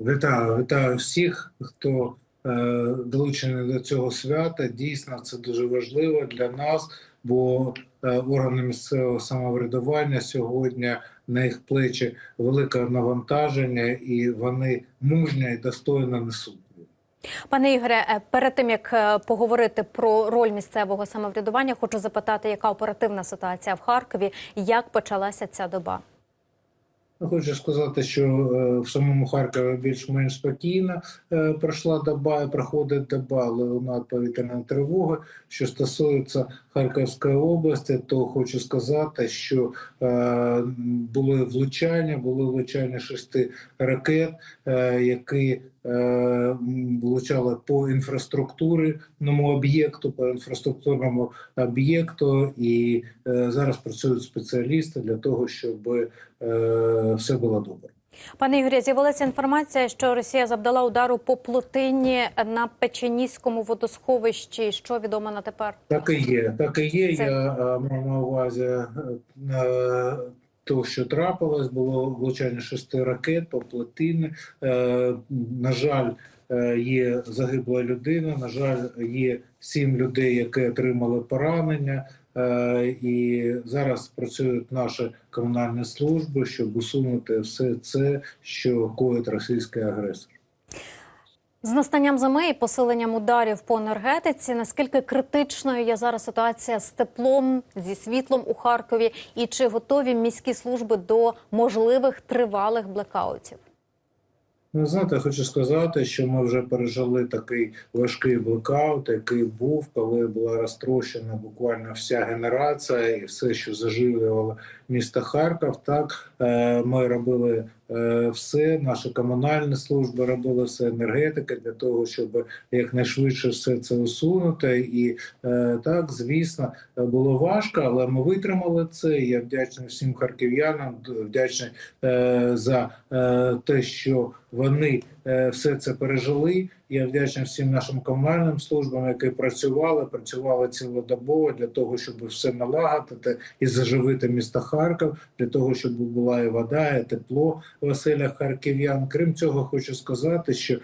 Вітаю, вітаю всіх, хто е, долучений до цього свята. Дійсно, це дуже важливо для нас, бо е, органи місцевого самоврядування сьогодні на їх плечі велике навантаження, і вони мужньо і достойно несуть. Пане Ігоре, е, перед тим як е, поговорити про роль місцевого самоврядування, хочу запитати, яка оперативна ситуація в Харкові, як почалася ця доба? Хочу сказати, що е, в самому Харкові більш-менш спокійно е, пройшла доба, проходить доба, але луна повітряна тривога. Що стосується Харківської області, то хочу сказати, що е, були влучання, були влучання шести ракет, які влучали по інфраструктурному об'єкту, по інфраструктурному об'єкту, і зараз працюють спеціалісти для того, щоб все було добре. Пане Ігорі, з'явилася інформація, що Росія завдала удару по плотині на Печеніському водосховищі. Що відомо на тепер? Так і є, так і є. Це- Я е, мав на увазі е, е, то, що трапилось, було влучання шести ракет по плотині. Е, На жаль, е, є загибла людина. На жаль, є сім людей, які отримали поранення. Е, І зараз працюють наші комунальні служби, щоб усунути все це, що коїть російський агресор. З настанням зими і посиленням ударів по енергетиці. Наскільки критичною є зараз ситуація з теплом, зі світлом у Харкові, і чи готові міські служби до можливих тривалих блекаутів? Ну, знаєте, хочу сказати, що ми вже пережили такий важкий блекаут, який був, коли була розтрощена буквально вся генерація і все, що заживлювало місто Харків. Так Е, ми робили е, все, наші комунальні служби робили все енергетика для того, щоб якнайшвидше все це усунути. І е, так, звісно, було важко, але ми витримали це. Я вдячний всім харків'янам, вдячний за те, що вони все це пережили. Я вдячний всім нашим комунальним службам, які працювали, працювали цілодобово для того, щоб все налагодити і заживити місто Харків, для того, щоб була і вода, і тепло в оселях харків'ян. Крім цього, хочу сказати, що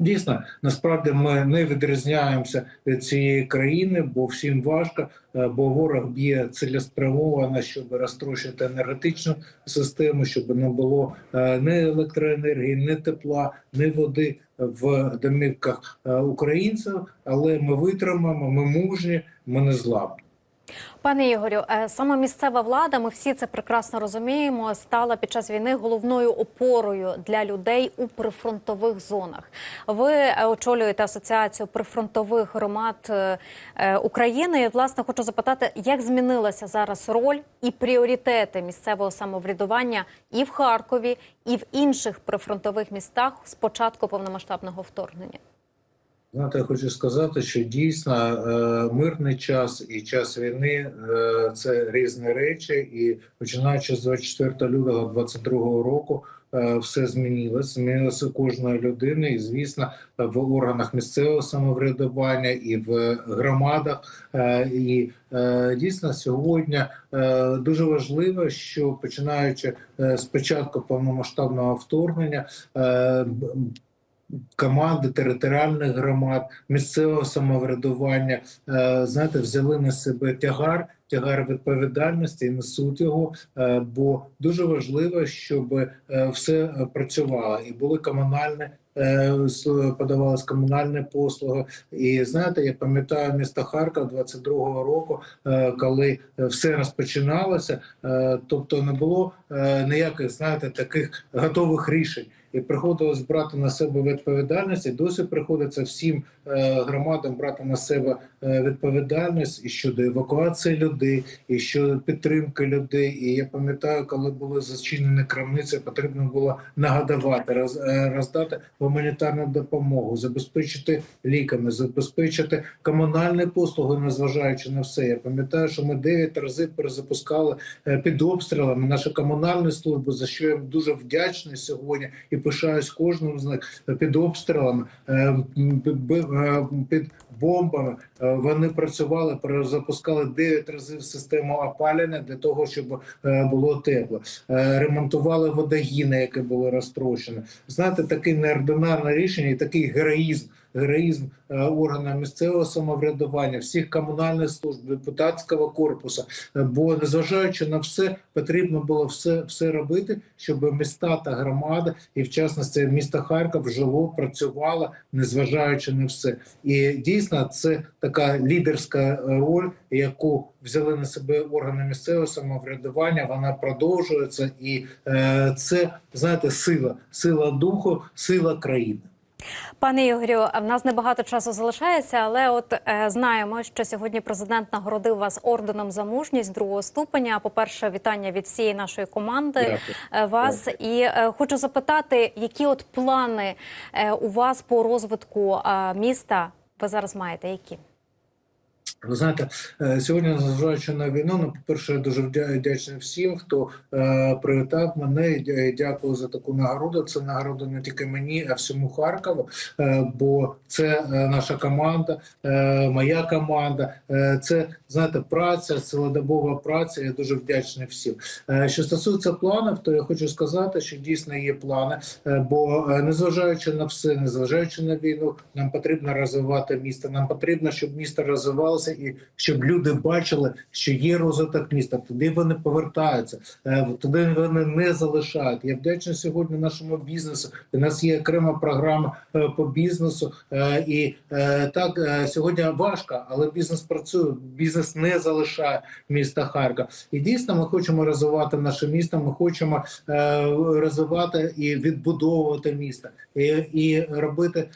Дійсно, насправді ми не відрізняємося від цієї країни, бо всім важко, е, бо ворог б'є цілеспрямовано, щоб розтрощити енергетичну систему, щоб не було е, ні електроенергії, ні тепла, ні води в домівках е, українців. Але ми витримаємо, ми мужні, ми не зламні. Пане Ігорю, е, саме місцева влада, ми всі це прекрасно розуміємо, стала під час війни головною опорою для людей у прифронтових зонах. Ви е, очолюєте асоціацію прифронтових громад е, України. І, власне, хочу запитати, як змінилася зараз роль і пріоритети місцевого самоврядування і в Харкові, і в інших прифронтових містах з початку повномасштабного вторгнення? Знаєте, я хочу сказати, що дійсно е, мирний час і час війни е, це різні речі, і починаючи з 24 лютого 22 року. е, Все змінилось, змінилося кожної людини, і звісно, в органах місцевого самоврядування і в громадах. І дійсно сьогодні дуже важливо, що починаючи з початку повномасштабного вторгнення, команди територіальних громад, місцевого самоврядування, е, знаєте, взяли на себе тягар, тягар відповідальності і несуть його. е, Бо дуже важливо, щоб е, все працювало і були комунальні. Подавалась комунальні послуги, і знаєте, я пам'ятаю місто Харків 22-го року, коли все розпочиналося, тобто не було ніяких знаєте таких готових рішень і приходилось брати на себе відповідальність. І досі приходиться всім е, громадам брати на себе е, відповідальність і щодо евакуації людей, і щодо підтримки людей. І я пам'ятаю, коли були зачинені крамниці, потрібно було нагадувати, е, роздати гуманітарну допомогу, забезпечити ліками, забезпечити комунальні послуги, незважаючи на все. Я пам'ятаю, що ми 9 разів перезапускали під обстрілами наші комунальні служби, за що я дуже вдячний сьогодні і пишаюсь кожним з них під обстрілами, е, під, е, бомбами. Е, Вони працювали, перезапускали 9 разів систему опалення для того, щоб е, було тепло. Е, Ремонтували водогіни, які були розтрощені. Знаєте, таке неординарне рішення і такий героїзм. Героїзм е, органів місцевого самоврядування, всіх комунальних служб, депутатського корпусу. Е, Бо незважаючи на все, потрібно було все, все робити, щоб міста та громади, і в частності місто Харків, жило, працювало, незважаючи на все. І дійсно це така лідерська роль, яку взяли на себе органи місцевого самоврядування. Вона продовжується, і е, це знаєте, сила, сила духу, сила країни. Пане Ігорю, в нас небагато часу залишається, але от е, знаємо, що сьогодні президент нагородив вас орденом за мужність другого ступеня. По перше, вітання від всієї нашої команди Дякую. вас. вас. І е, хочу запитати, які от плани е, у вас по розвитку е, міста ви зараз маєте? Які? Ви знаєте, е, сьогодні, незважаючи на війну, ну, по-перше, дуже вдя- вдячний всім, хто е, привітав мене. І Дякую за таку нагороду. Це нагорода не тільки мені, а всьому Харкову. Е, бо це е, наша команда, е, моя команда. Е, це знаєте, праця, цілодобова праця. Я дуже вдячний всім. Е, що стосується планів, то я хочу сказати, що дійсно є плани. Е, бо е, незважаючи на все, незважаючи на війну, нам потрібно розвивати місто. Нам потрібно, щоб місто розвивалося і щоб люди бачили, що є розвиток міста. Туди вони повертаються, е, туди вони не залишають. Я вдячний сьогодні нашому бізнесу. У нас є окрема програма е, по бізнесу. Е, І так сьогодні важко, але бізнес працює. Бізнес не залишає міста Харків. І дійсно ми хочемо розвивати наше місто. Ми хочемо розвивати і відбудовувати місто, і, і робити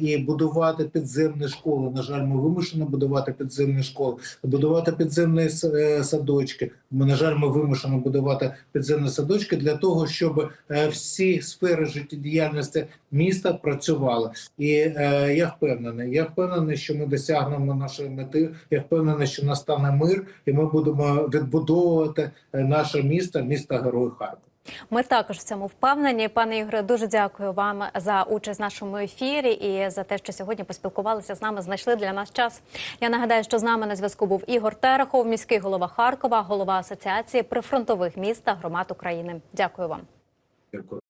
і будувати підземні школи. На жаль, ми вимушені будувати підземні школи, будувати підземні е, садочки. Ми, на жаль, ми вимушені будувати підземні садочки для того, щоб е, всі сфери життєдіяльності міста працювали. І е, я впевнений. Я впевнений, що ми досягнемо нашої мети. Я впевнений, що настане мир, і ми будемо відбудовувати наше місто, місто Герой Харків. Ми також в цьому впевнені. Пане Ігоре, дуже дякую вам за участь в нашому ефірі і за те, що сьогодні поспілкувалися з нами. Знайшли для нас час. Я нагадаю, що з нами на зв'язку був Ігор Терехов, міський голова Харкова, голова асоціації прифронтових міст та громад України. Дякую вам. Дякую.